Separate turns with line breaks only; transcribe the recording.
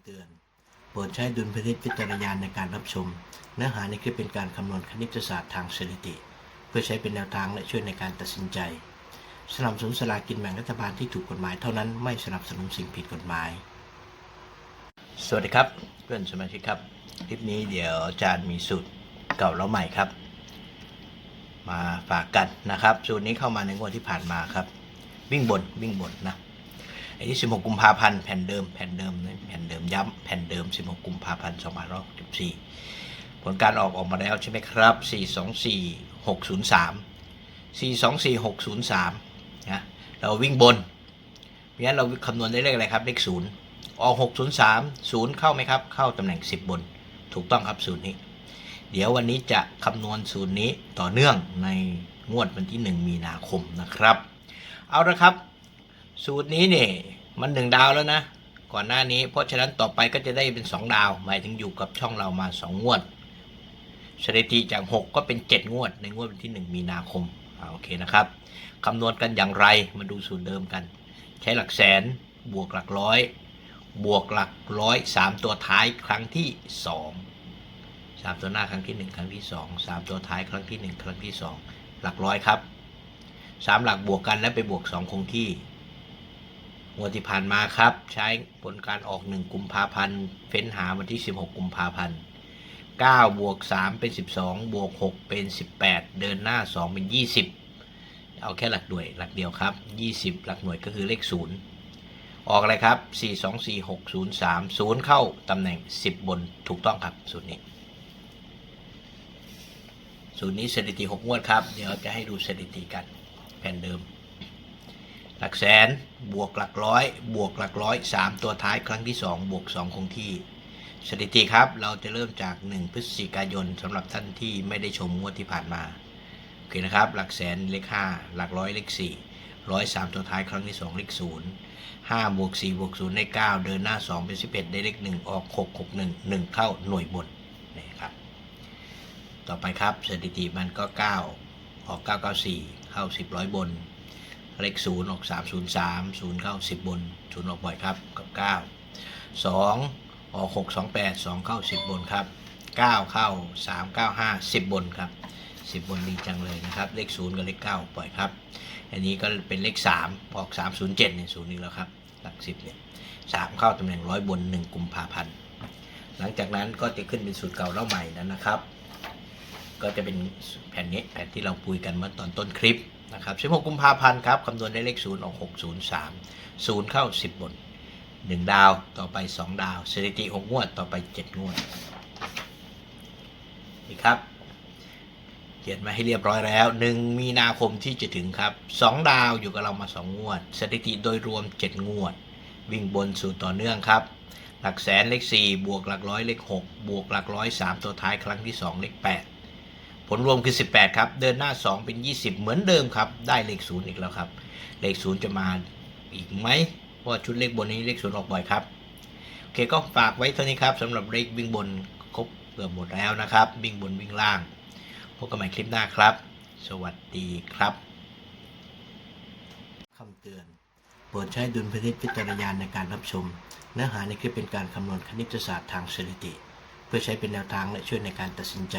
ำเตือน โปรดใช้ดุลพินิจวิจารณาในการรับชม เนื้อหาในคลิปเป็นการคำนวณคณิตศาสตร์ทางสถิติ เพื่อใช้เป็นแนวทางและช่วยในการตัดสินใจ สนับสนุนสลากินแบ่งรัฐบาลที่ถูกกฎหมายเท่านั้นไม่สนับสนุนสิ่งผิดกฎหมาย สวัสดีครับเพื่อนสมาชิกครับ คลิปนี้เดี๋ยวอาจารย์มีสูตรเก่าแล้วใหม่ครับ มาฝากกันนะครับ สูตรนี้เข้ามาในงวดที่ผ่านมาครับ วิ่งบนวิ่งบนนะ ไอ้ที่16 กุมภาพันธ์แผ่นเดิมแผ่นเดิมนะแผ่นเดิมย้ำแผ่นเดิม 16 กุมภาพันธ์ 2564 ผลการออกออกมาแล้วใช่ไหมครับ 424 603 424 603นะเราวิ่งบนเพราะฉะนั้นเราคำนวณได้เลขอะไรครับเลขศูนย์ออก603 0 เข้าไหมครับ เข้าตำแหน่ง 10 บน ถูกต้องครับสูตรนี้ เดี๋ยววันนี้จะคำนวณสูตรนี้ต่อเนื่องในงวดวันที่ 1 มีนาคมนะครับ เอาละครับ สูตรนี้นี่มันหนึ่งดาวแล้วนะ ก่อนหน้านี้เพราะฉะนั้นต่อไปก็จะได้เป็น 2 ดาว หมายถึงอยู่กับช่องเรามา 2 งวด สถิติจาก 6 ก็เป็น 7 งวด ในงวดวันที่ 1 มีนาคมอาโอเคนะครับคำนวณกันอย่างไรมาดูสูตรเดิมกัน ใช้หลักแสนบวกหลักร้อย บวกหลักร้อยสามตัวท้ายครั้งที่สองสามตัวหน้าครั้งที่หนึ่งครั้งที่สองสามตัวท้ายครั้งที่หนึ่งครั้งที่สองหลักร้อยครับสามหลักบวกกันแล้วไปบวกสองคงที่ งวดที่ผ่านมาครับ ใช้ผลการออกหนึ่งกุมภาพันธ์เฟ้นหาวันที่สิบหกกุมภาพันธ์เก้าบวกสามเป็นสิบสองบวกหกเป็นสิบแปดเดินหน้าสองเป็นยี่สิบเอาแค่หลักหน่วยหลักเดียวครับยี่สิบหลักหน่วยก็คือเลขศูนย์ออกอะไรครับ 4 2 4 6 0 3 0 เข้าตำแหน่ง 10 บนถูกต้องครับสูตรนี้สูตรนี้สถิติ 6 งวดครับ เดี๋ยวจะให้ดูสถิติกันแผ่นเดิม หลักแสนบวกหลักร้อยบวกหลักร้อย3ตัวท้ายครั้งที่ 2 บวก 2 คงที่ สถิติครับเราจะเริ่มจาก 1 พฤศจิกายนสำหรับท่านที่ไม่ได้ชมงวดที่ผ่านมาโอเคนะครับ หลักแสนเลข5หลักร้อยเลข4ร้อยสามตัวท้ายครั้งที่ 2 เลข 0 5บวก4บวก0ได้9 เดินหน้า 2 เป็น 11 ได้เลข 1 ออก 6 6 1 1 เข้าหน่วยบนนะครับต่อไปครับสถิติมันก็ 9 ออก 994 เข้า 10ร้อยบน เลข0ออก303 0เข้า10บน0ออกบ่อยครับกับ9 2ออก628 2เข้า10บนครับ9เข้า395 10บนครับ10บนดีจังเลยนะครับ เลข0กับเลข9ปล่อยครับ อันนี้ก็เป็นเลข3ออก307เนี่ยศูนย์อีกแล้วครับ หลัก10เนี่ย3เข้าตำแหน่งร้อยบน1กุมภาพันธ์หลังจากนั้นก็จะขึ้นเป็นสูตรเก่าเล่าใหม่นั้นนะครับ ก็จะเป็นแผ่นนี้แผ่นที่เราปุยกันเมื่อตอนต้นคลิป นะครับ16 กุมภาพันธ์ครับคำนวณได้เลข 0 ออก 603 0 เข้า 10 บน 1 ดาวต่อไป 2 ดาว สถิติ 6 งวดต่อไป 7 งวด นี่ครับ เขียนมาให้เรียบร้อยแล้ว 1 มีนาคมที่จะถึงครับ 2 ดาวอยู่กับเรามา 2 งวด สถิติโดยรวม 7 งวด วิ่งบนสู่ต่อเนื่องครับหลักแสนเลข 4 บวกหลักร้อยเลข 6 บวกหลักร้อย 3 ตัวท้ายครั้งที่ 2 เลข 8 ผลรวมคือ 18 ครับ เดินหน้า 2 เป็น 20 เหมือนเดิมครับ ได้เลข 0 อีกแล้วครับ เลข 0 จะมาอีกไหมเพราะชุดเลขบนนี้เลข 0 ออกบ่อยครับ โอเคก็ฝากไว้เท่านี้ครับสำหรับเลขวิ่งบนครบเกือบหมดแล้วนะครับ วิ่งบนวิ่งล่าง พบกันใหม่คลิปหน้าครับ สวัสดีครับคำเตือนโปรดใช้ดุลพินิจวิจารณาในการรับชม เนื้อหาในคลิปเป็นการคำนวณคณิตศาสตร์ทางสถิติ เพื่อใช้เป็นแนวทางและช่วยในการตัดสินใจ